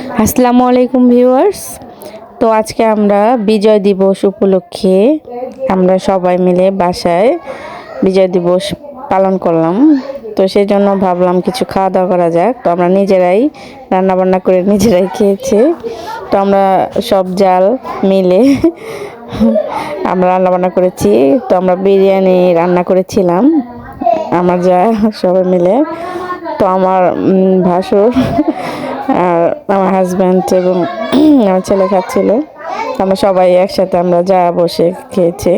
আসসালামু আলাইকুম ভিউয়ার্স। তো আজকে আমরা বিজয় দিবস উপলক্ষে আমরা সবাই মিলে বাসায় বিজয় দিবস পালন করলাম। তো সেই জন্য ভাবলাম কিছু খাওয়া দাওয়া করা যাক। তো আমরা নিজেরাই রান্না বান্না করে নিজেরাই খেয়েছি। তো আমরা সব জাল মিলে আমরা রান্না বান্না করেছি। তো আমরা বিরিয়ানি রান্না করেছিলাম। আমার যা সবাই মিলে। তো আমার ভাসুর আর আমার হাজব্যান্ড এবং আমার ছেলে খাচ্ছিল। আমরা সবাই একসাথে আমরা যা বসে খেয়েছি।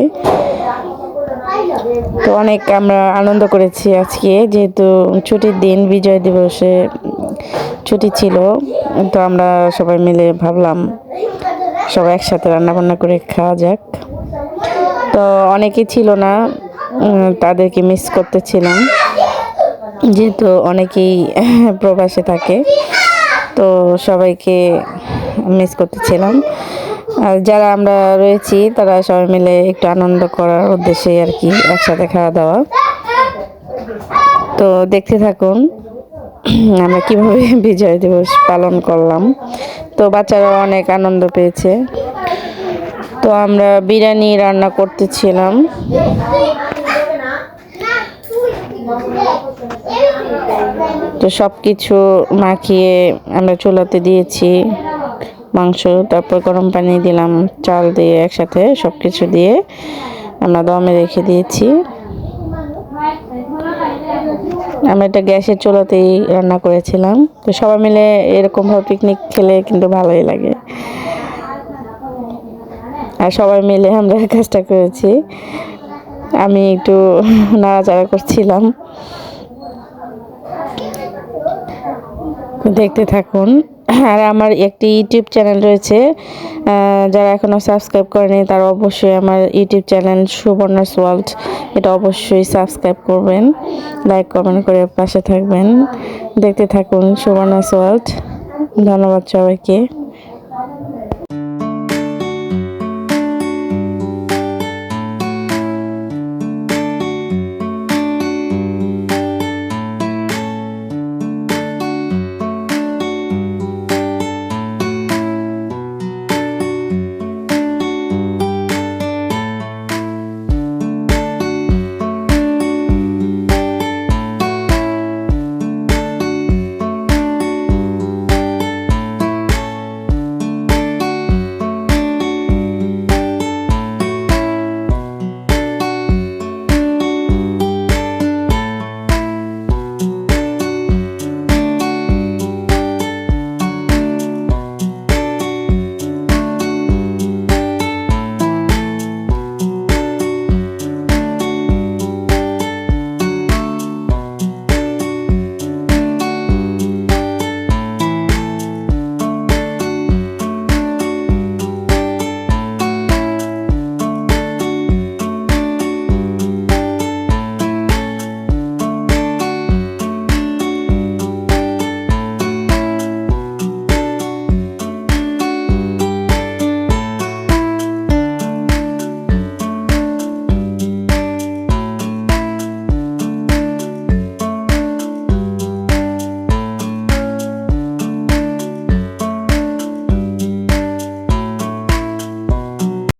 তো অনেক আমরা আনন্দ করেছি আজকে, যেহেতু ছুটির দিন, বিজয় দিবসে ছুটি ছিল, তো আমরা সবাই মিলে ভাবলাম সবাই একসাথে রান্না বান্না করে খাওয়া যাক। তো অনেকেই ছিল না তাদেরকে মিস করতেছিলাম। যেহেতু অনেকেই প্রবাসে থাকে। তো সবাইকে মিস করতেছিলাম। আর যারা আমরা রয়েছি, তারা সবাই মিলে একটু আনন্দ করার উদ্দেশ্যে আর কি একসাথে খাওয়া দাওয়া তো দেখতে থাকুন, আমরা কীভাবে বিজয় দিবস পালন করলাম। তো বাচ্চারা অনেক আনন্দ পেয়েছে। তো আমরা বিরিয়ানি রান্না করতেছিলাম। তো সব কিছু মাখিয়ে আমরা চুলাতে দিয়েছি মাংস, তারপর গরম পানি দিলাম, চাল দিয়ে একসাথে সব কিছু দিয়ে আমরা দমে রেখে দিয়েছি। আমরা এটা গ্যাসের চুলাতেই রান্না করেছিলাম। তো সবাই মিলে এরকমভাবে পিকনিক খেলে কিন্তু ভালোই লাগে। আর সবাই মিলে আমরা কাজটা করেছি। আমি একটু নাড়াচাড়া করছিলাম। দেখতে থাকুন। আর আমার একটি ইউটিউব চ্যানেল রয়েছে যারা এখনও সাবস্ক্রাইব করেনি, তারা অবশ্যই আমার ইউটিউব চ্যানেল সুবর্ণাস ওয়ার্ল্ড, এটা অবশ্যই সাবস্ক্রাইব করবেন, লাইক, কমেন্ট করে পাশে থাকবেন। দেখতে থাকুন সুবর্ণাস ওয়ার্ল্ড। ধন্যবাদ সবাইকে।